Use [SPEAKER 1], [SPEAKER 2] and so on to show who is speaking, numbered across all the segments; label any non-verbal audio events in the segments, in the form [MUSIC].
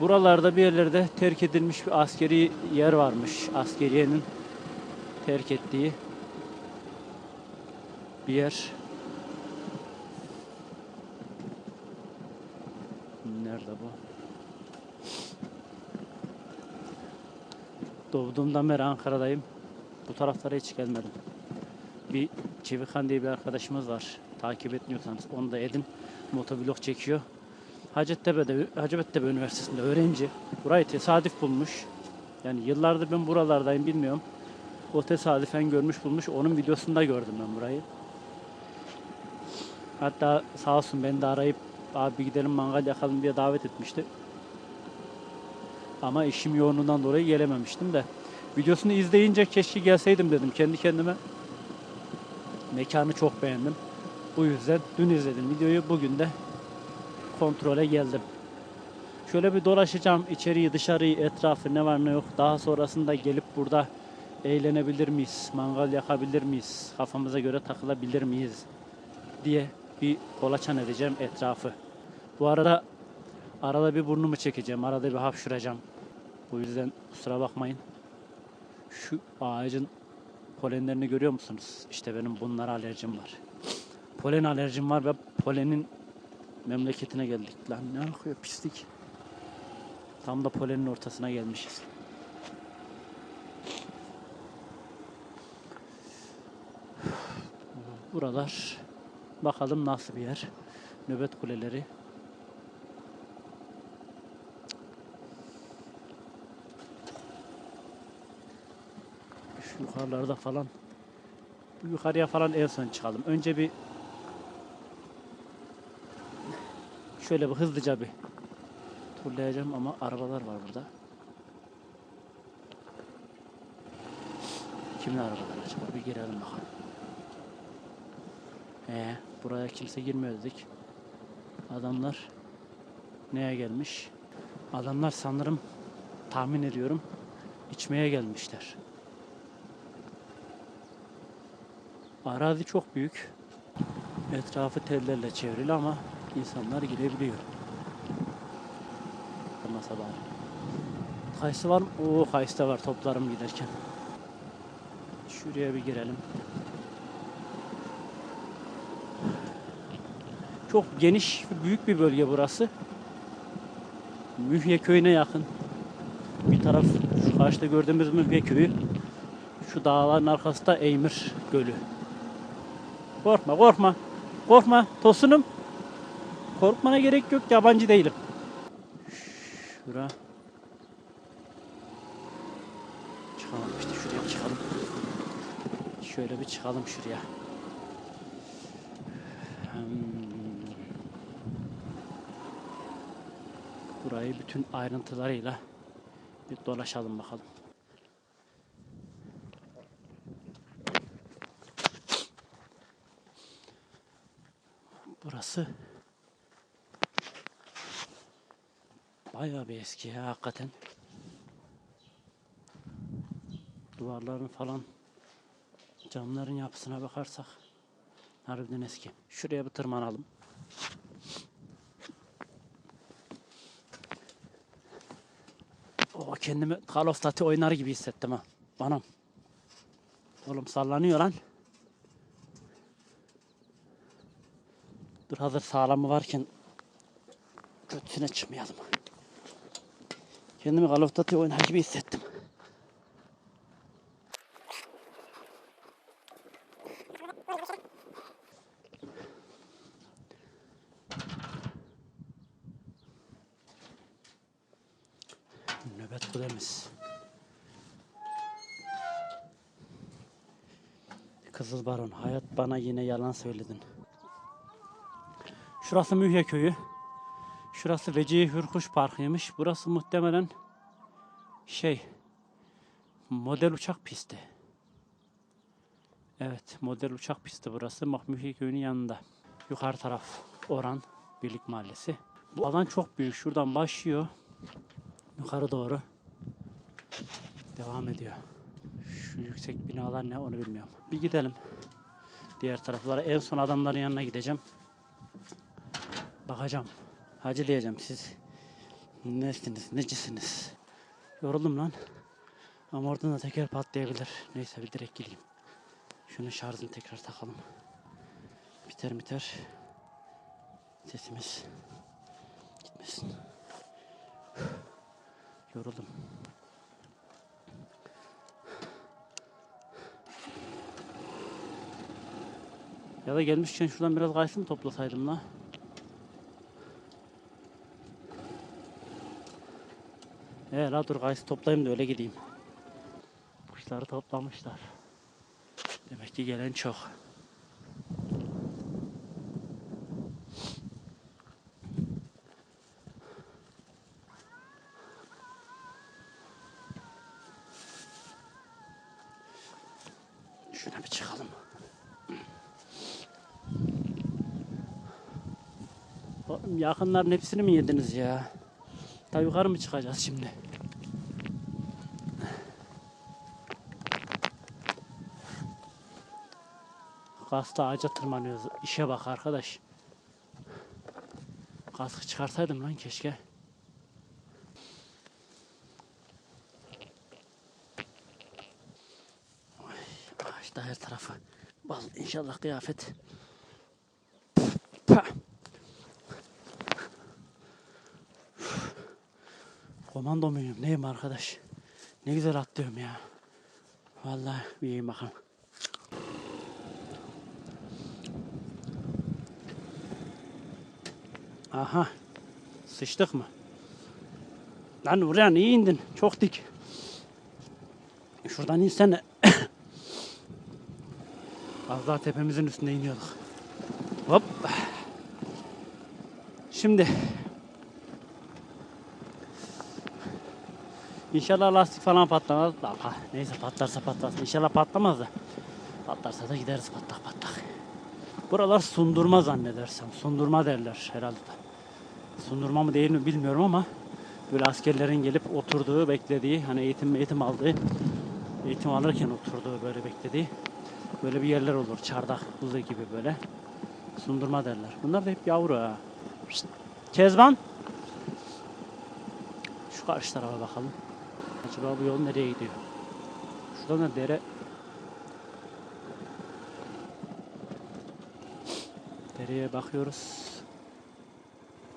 [SPEAKER 1] Buralarda bir yerlerde terk edilmiş bir askeri yer varmış. Askeriyenin terk ettiği bir yer. Nerede bu? Doğduğumdan beri Ankara'dayım. Bu taraflara hiç gelmedim. Bir Çevikan diye bir arkadaşımız var. Takip etmiyorsanız onu da edin. Motovlog çekiyor. Hacettepe'de, Hacettepe Üniversitesi'nde öğrenci. Burayı tesadüf bulmuş. Yani yıllardır ben buralardayım bilmiyorum. O tesadüfen görmüş bulmuş. Onun videosunda gördüm ben burayı. Hatta sağ olsun beni de arayıp abi gidelim mangal yakalım diye davet etmişti. Ama işim yoğunluğundan dolayı gelememiştim de. Videosunu izleyince keşke gelseydim dedim kendi kendime. Mekanı çok beğendim. Bu yüzden dün izledim videoyu. Bugün de kontrole geldim. Şöyle bir dolaşacağım. içeriği, dışarıyı, etrafı ne var ne yok. Daha sonrasında gelip burada eğlenebilir miyiz? Mangal yakabilir miyiz? Kafamıza göre takılabilir miyiz? diye bir kolaçan edeceğim etrafı. Bu arada arada bir burnumu çekeceğim. Arada bir hapşıracağım. Bu yüzden kusura bakmayın. Şu ağacın polenlerini görüyor musunuz? İşte benim bunlara alerjim var. Polen alerjim var ve polenin memleketine geldik. Lan ne akıyor pislik. Tam da polenin ortasına gelmişiz. Buralar bakalım nasıl bir yer. Nöbet kuleleri. Şu yukarılarda falan yukarıya falan en son çıkalım. Önce bir şöyle bir hızlıca bir turlayacağım ama arabalar var burada. Kimin arabaları acaba? Bir girelim bakalım. Ee, buraya kimse girmiyor dedik. Adamlar neye gelmiş? Adamlar sanırım tahmin ediyorum içmeye gelmişler. Arazi çok büyük. Etrafı tellerle çevrili ama insanlar girebiliyor. Masa bari. Kayısı var mı? Oo kayısı da var toplarım giderken. Şuraya bir girelim. Çok geniş büyük bir bölge burası. Mühye köyüne yakın. Bir taraf şu karşıda gördüğümüz Mühye köyü. Şu dağların arkasında Eymir Gölü. Korkma korkma. Korkma tosunum. Korkmana gerek yok yabancı değilim. Şura. Çıkalım işte şuraya çıkalım. Şöyle bir çıkalım şuraya. Hmm. Burayı bütün ayrıntılarıyla bir dolaşalım bakalım. Burası bayağı bir eski ya hakikaten. Duvarların falan camların yapısına bakarsak harbiden eski. Şuraya bir tırmanalım. O kendimi Call of Duty oynar gibi hissettim ha. Anam. Oğlum sallanıyor lan. Dur hazır sağlamı varken kötüsüne çıkmayalım. Kendimi Call of Duty oynar gibi hissettim. Nöbet kulemiz. Kızıl Baron, hayat bana yine yalan söyledin. Şurası Mühye köyü. Şurası Vecihi Hürkuş Parkı'ymış. Burası muhtemelen şey model uçak pisti. Evet, model uçak pisti burası. Mühye köyünün yanında. Yukarı taraf Oran Birlik Mahallesi. Bu alan çok büyük. Şuradan başlıyor. Yukarı doğru devam ediyor. Şu yüksek binalar ne onu bilmiyorum. Bir gidelim. Diğer taraflara en son adamların yanına gideceğim. Bakacağım. Hacı diyeceğim siz Nesiniz, necisiniz? Yoruldum lan. Ama oradan da teker patlayabilir. Neyse bir direkt geleyim. Şunun şarjını tekrar takalım. Biter biter. Sesimiz gitmesin. Yoruldum. Ya da gelmişken şuradan biraz kayısı mı toplasaydım la? He la dur kayısı toplayayım da öyle gideyim. Kuşları toplamışlar. Demek ki gelen çok. Şuna bir çıkalım. Oğlum yakınların hepsini mi yediniz ya? Ta yukarı mı çıkacağız şimdi? Gazda ağaca tırmanıyoruz. İşe bak arkadaş. Kaskı çıkarsaydım lan keşke. Ay, ağaçta her tarafı. Bal inşallah kıyafet. Pah. Komando muyum? Neyim arkadaş? Ne güzel atlıyorum ya. Vallahi bir iyi bakalım. Aha. Sıçtık mı? Lan buraya niye indin? Çok dik. Şuradan insene. [COUGHS] Az daha tepemizin üstünde iniyorduk. Hop. Şimdi İnşallah lastik falan patlamaz. Aha, neyse patlarsa patlasın. İnşallah patlamaz da. Patlarsa da gideriz patlak patlak. Buralar sundurma zannedersem. Sundurma derler herhalde. Sundurma mı değil mi bilmiyorum ama böyle askerlerin gelip oturduğu, beklediği, hani eğitim eğitim aldığı, eğitim alırken oturduğu böyle beklediği böyle bir yerler olur. Çardak kızı gibi böyle. Sundurma derler. Bunlar da hep yavru ha. Kezban. Şu karşı tarafa bakalım. Acaba bu yol nereye gidiyor? Şuradan da dere. Dereye bakıyoruz.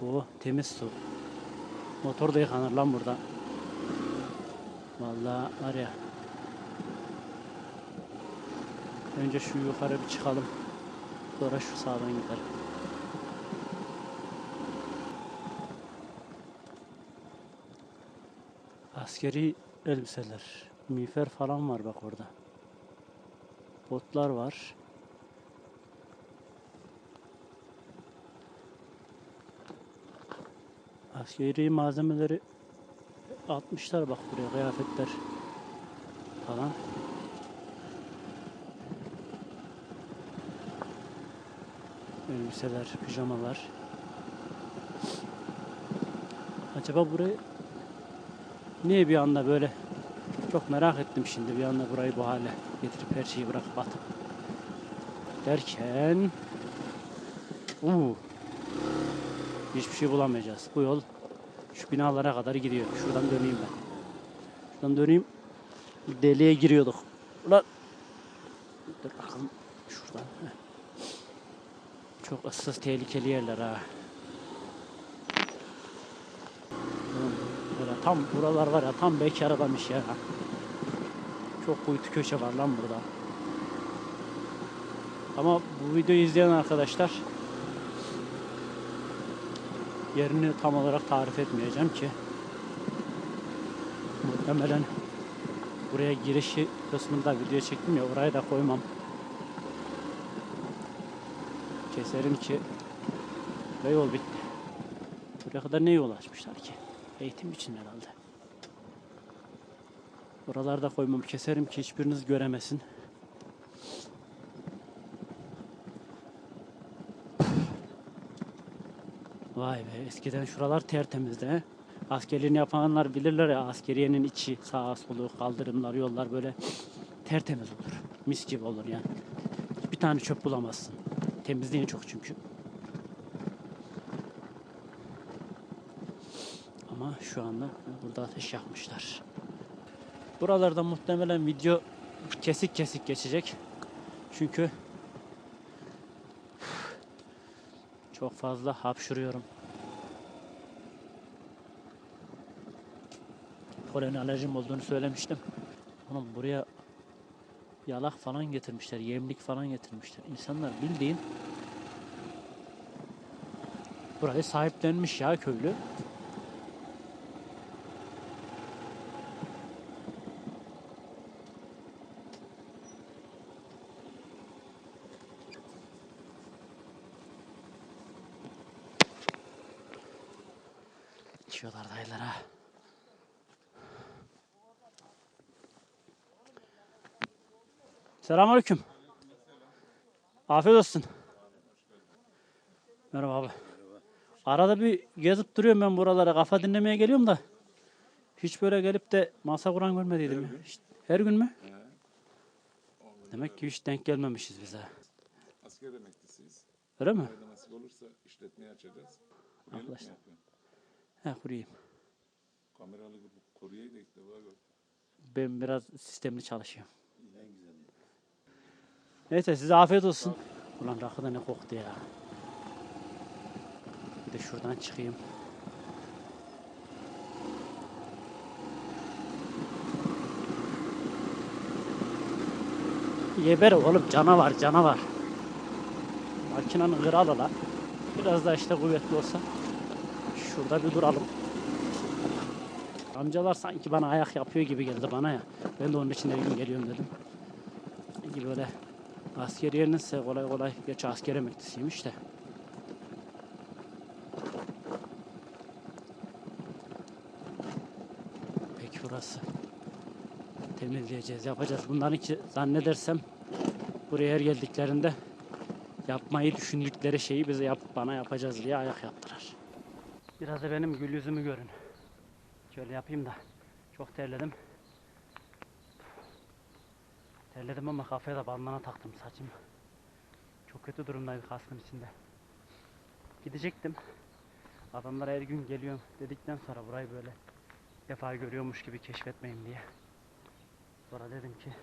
[SPEAKER 1] O temiz su. Motor da yıkanır lan burada. Vallahi var ya. Önce şu yukarı bir çıkalım. Sonra şu sağdan gidelim. Askeri elbiseler. Miğfer falan var bak orada. Botlar var. Askeri malzemeleri atmışlar bak buraya kıyafetler falan. Elbiseler, pijamalar. Acaba buraya Niye bir anda böyle çok merak ettim şimdi bir anda burayı bu hale getirip her şeyi bırakıp atıp derken uu, hiçbir şey bulamayacağız. Bu yol şu binalara kadar gidiyor. Şuradan döneyim ben. Şuradan döneyim. Deliğe giriyorduk. Ulan dur bakalım şuradan. Çok ıssız tehlikeli yerler ha. Oğlum, Böyle tam buralar var ya tam bekar adam iş ya. Çok kuytu köşe var lan burada. Ama bu videoyu izleyen arkadaşlar yerini tam olarak tarif etmeyeceğim ki. Muhtemelen buraya girişi kısmında video çektim ya orayı da koymam. Keserim ki ve yol bitti. Buraya kadar ne yol açmışlar ki? Eğitim için herhalde. Oralarda koymam keserim ki hiçbiriniz göremesin. Vay be eskiden şuralar tertemizdi he. Askerliğini yapanlar bilirler ya askeriyenin içi sağa solu kaldırımlar yollar böyle tertemiz olur. Mis gibi olur yani. Bir tane çöp bulamazsın. Temizliğin çok çünkü. Ama şu anda burada ateş yakmışlar. Buralarda muhtemelen video kesik kesik geçecek. Çünkü çok fazla hapşuruyorum. Polen alerjim olduğunu söylemiştim. Oğlum buraya yalak falan getirmişler, yemlik falan getirmişler. İnsanlar bildiğin burayı sahiplenmiş ya köylü. İçiyorlar dayılar ha. Selamünaleyküm. Afiyet olsun. Merhaba abi. Arada bir gezip duruyorum ben buralara. Kafa dinlemeye geliyorum da. Hiç böyle gelip de masa kuran görmediydim. Hiç- Her gün mü? Demek ki hiç denk gelmemişiz bize.
[SPEAKER 2] Asker emeklisiyiz.
[SPEAKER 1] Öyle mi?
[SPEAKER 2] Ayda nasip olursa işletmeyi açacağız. Kuryelik mi yapıyorsun?
[SPEAKER 1] He kurayım.
[SPEAKER 2] Kameralı kuryayı da ilk defa gördüm.
[SPEAKER 1] Ben biraz sistemli çalışıyorum. Neyse size afiyet olsun. Ulan rakı da ne koktu ya. Bir de şuradan çıkayım. Yeber oğlum canavar canavar. Makinenin kralı la. Biraz da işte kuvvetli olsa. Şurada bir duralım. Amcalar sanki bana ayak yapıyor gibi geldi bana ya. Ben de onun için her gün geliyorum dedim. Sanki böyle asker yerinizse kolay kolay geç asker emeklisiymiş de. Peki burası. Temizleyeceğiz, yapacağız. Bunların ki zannedersem buraya her geldiklerinde yapmayı düşündükleri şeyi bize yapıp bana yapacağız diye ayak yaptılar. Biraz da benim gül yüzümü görün. Şöyle yapayım da. Çok terledim. Terledim ama kafaya da bandana taktım saçım. Çok kötü durumdaydı kaskın içinde. Gidecektim. Adamlar her gün geliyorum dedikten sonra burayı böyle defa görüyormuş gibi keşfetmeyeyim diye. Sonra dedim ki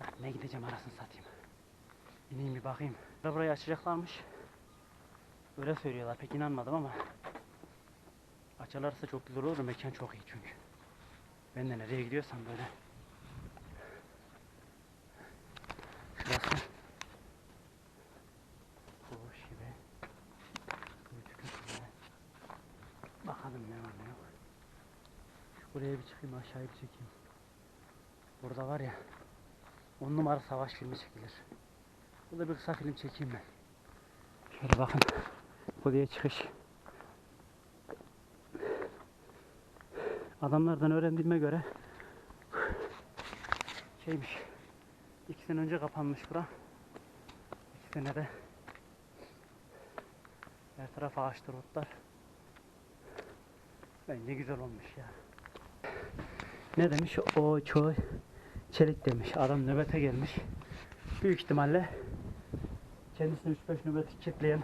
[SPEAKER 1] "Ah, ne gideceğim arasını satayım. İneyim bir bakayım. Burayı açacaklarmış. Öyle söylüyorlar pek inanmadım ama Açarlarsa çok güzel olur. Mekan çok iyi çünkü. Ben de nereye gidiyorsam böyle. Şurası. Boş gibi. Uyutuyor gibi. Bakalım ne var ne yok. Buraya bir çıkayım aşağıya bir çekeyim. Burada var ya. On numara savaş filmi çekilir. Burada bir kısa film çekeyim ben. Şöyle bakın. Buraya çıkış. Adamlardan öğrendiğime göre şeymiş. iki sene önce kapanmış bura. İki senede her taraf ağaçtır otlar. Bence güzel olmuş ya. Ne demiş? O çoğu çelik demiş. Adam nöbete gelmiş. Büyük ihtimalle kendisini 3-5 nöbet kitleyen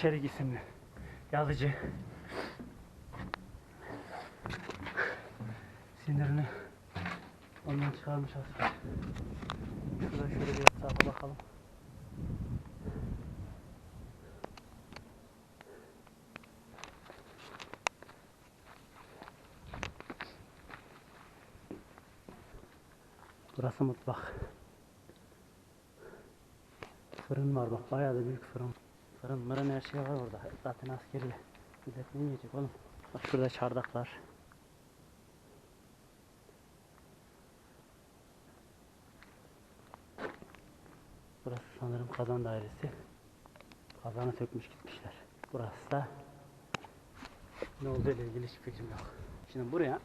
[SPEAKER 1] Çelik isimli yazıcı sinirini ondan çıkarmış aslında. Şuradan şöyle bir etrafa bakalım. Burası mutfak. Fırın var bak bayağı da büyük fırın. Fırın mırın her şey var orada. Zaten askeri. Millet ne yiyecek oğlum? Bak şurada çardaklar. Burası sanırım kazan dairesi. Kazanı sökmüş gitmişler. Burası da ne olduğu ile ilgili hiçbir fikrim yok. Şimdi buraya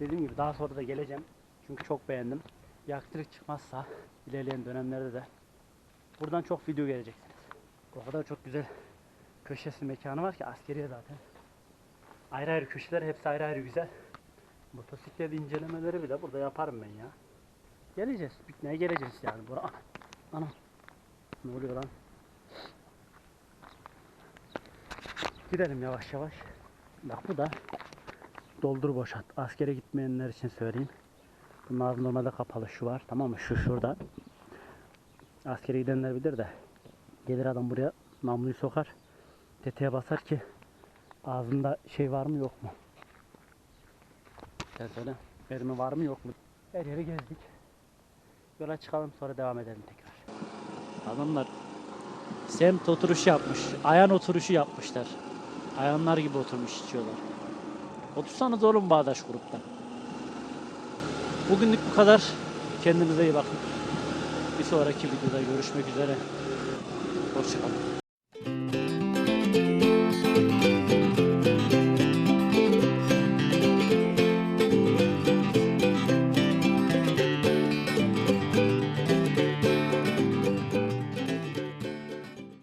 [SPEAKER 1] dediğim gibi daha sonra da geleceğim. Çünkü çok beğendim. Aksilik çıkmazsa ilerleyen dönemlerde de buradan çok video geleceksiniz. O kadar çok güzel köşesi mekanı var ki askeriye zaten. Ayrı ayrı köşeler hepsi ayrı ayrı güzel. Motosiklet incelemeleri bile burada yaparım ben ya. Geleceğiz. Pikniğe geleceğiz yani. Bura. Ana. Ne oluyor lan? Gidelim yavaş yavaş. Bak bu da doldur boşalt. Askere gitmeyenler için söyleyeyim. Ağzı normalde kapalı şu var tamam mı? Şu şurada. Askere gidenler bilir de. Gelir adam buraya namluyu sokar. Tetiğe basar ki ağzında şey var mı yok mu? Sen söyle. Mermi var mı yok mu? Her yeri gezdik. Yola çıkalım sonra devam edelim tekrar. Adamlar semt oturuşu yapmış. Ayan oturuşu yapmışlar. Ayanlar gibi oturmuş içiyorlar. Otursanız oğlum Bağdaş grupta. Bugünlük bu kadar. Kendinize iyi bakın. Bir sonraki videoda görüşmek üzere. Hoşçakalın.